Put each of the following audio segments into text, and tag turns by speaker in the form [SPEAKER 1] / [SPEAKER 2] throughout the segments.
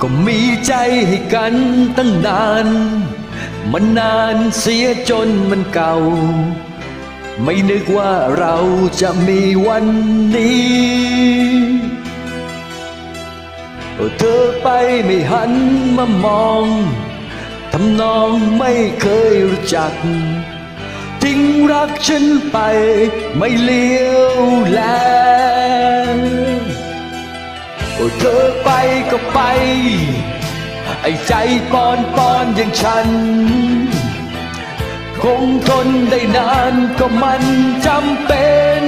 [SPEAKER 1] ก็มีใจให้กันตั้งนาน มันนานเสียจนมันเก่า ไม่นึกว่าเราจะมีวันนี้เธอไปไม่หันมามองทำนองไม่เคยรู้จัก ทิ้งรักฉันไปไม่เลี้ยวแล เธอไปก็ไป ไอ้ใจปอนปอนอย่างฉัน คงทนได้นานก็มันจำเป็น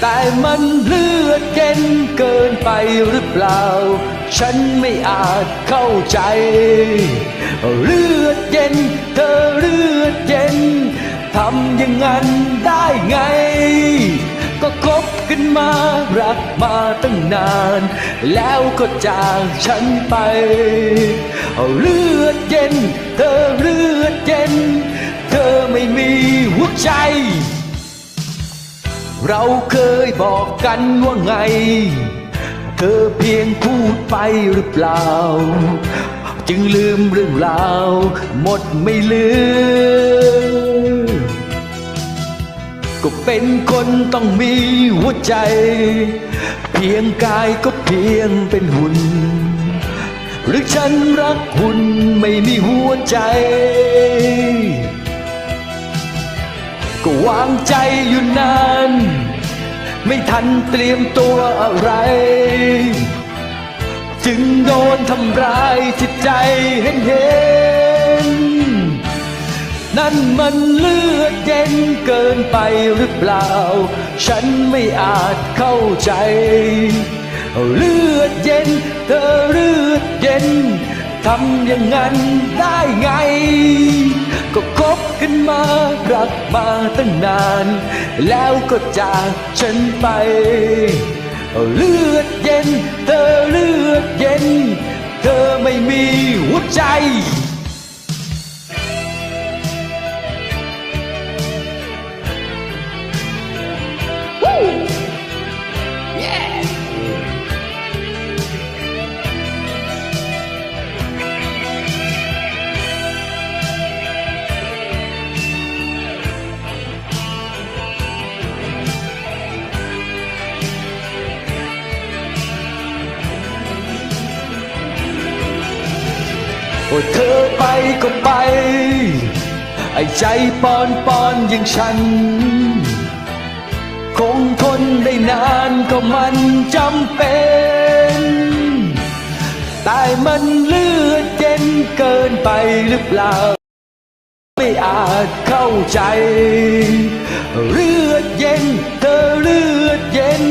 [SPEAKER 1] แต่มันเลือดเย็นเกินไปหรือเปล่า ฉันไม่อาจเข้าใจ เลือดเย็นเธอเลือดเย็นทำอย่างนั้นได้ไง กันมา รักมาตั้งนาน แล้วก็จากฉันไป เอาเลือดเย็น เธอเลือดเย็น เธอไม่มีหัวใจ เราเคยบอกกันว่าไง เธอเพียงพูดไปหรือเปล่า จึงลืมเรื่องราว หมดไม่เหลือ เป็นคนต้องมีหัวใจ เพียงกายก็เพียงเป็นหุ่น หรือฉันรักหุ่นไม่มีหัวใจ ก็วางใจอยู่นาน ไม่ทันเตรียมตัวอะไร จึงโดนทำร้ายจิตใจเห็นเห็น นั่นมันเลือดเย็นเกินไปหรือเปล่า ฉันไม่อาจเข้าใจ เลือดเย็น เธอเลือดเย็นทำอย่างนั้นได้ไง ก็คบกันมารักมาตั้งนาน แล้วก็จากฉันไป เลือดเย็น เธอเลือดเย็น เธอไม่มีหัวใจ โอ้เธอไปก็ไป ไอ้ใจปอนปอนอย่างฉัน คงทนได้นานก็มันจำเป็นแต่มันเลือดเย็นเกินไปหรือเปล่า ไม่อาจเข้าใจ เลือดเย็นเธอเลือดเย็น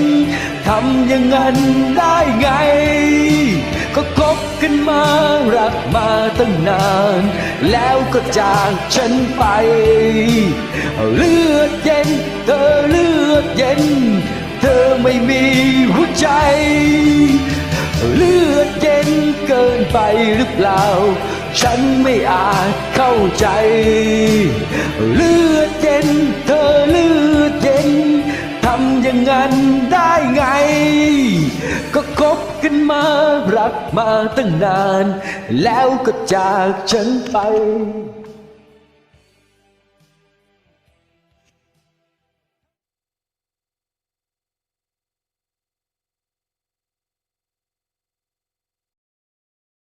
[SPEAKER 1] ทำอย่างนั้นได้ไง กมาตั้งนาน แล้วก็จากฉันไป เลือดเย็น เธอเลือดเย็น เธอไม่มีหัวใจ เลือดเย็นเกินไปหรือเปล่า ฉันไม่อาจเข้าใจ เลือดเย็น เธอเลือดเย็นทำอย่างนั้นได้ไง ก็ คบกันมารักมาตั้งนาน แล้วก็จากฉันไป